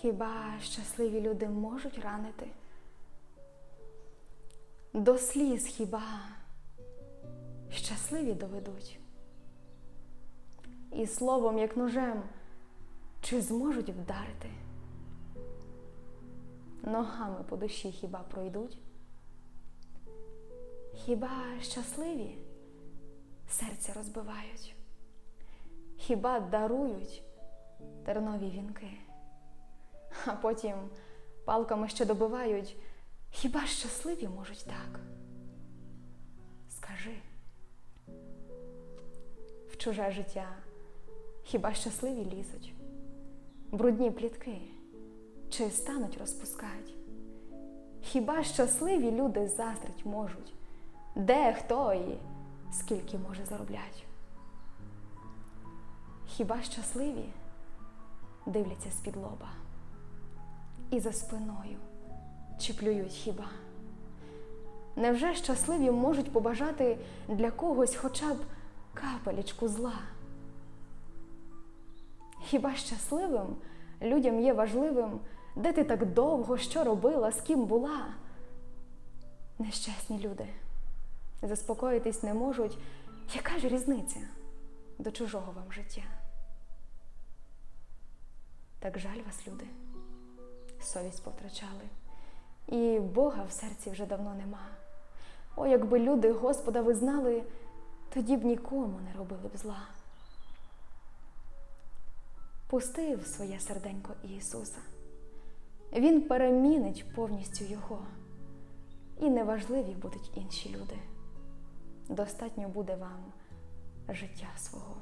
Хіба щасливі люди можуть ранити? До сліз хіба щасливі доведуть? І словом, як ножем, чи зможуть вдарити? Ногами по душі хіба пройдуть? Хіба щасливі серця розбивають? Хіба дарують тернові вінки? А потім палками ще добивають. Хіба щасливі можуть так? Скажи, в чуже життя хіба щасливі лізуть? Брудні плітки чи стануть розпускать? Хіба щасливі люди заздрить можуть? Де хто і скільки може зароблять? Хіба щасливі дивляться з-під лоба? І за спиною чи плюють хіба? Невже щасливі можуть побажати для когось хоча б капелечку зла? Хіба щасливим людям є важливим, де ти так довго що робила, з ким була? Нещасні люди заспокоїтись не можуть. Яка ж різниця до чужого вам життя? Так жаль вас, люди совість повтрачали, і Бога в серці вже давно нема. О, якби люди Господа визнали, тоді б нікому не робили б зла. Пустив своє серденько Ісуса, Він перемінить повністю Його, і неважливі будуть інші люди. Достатньо буде вам життя свого.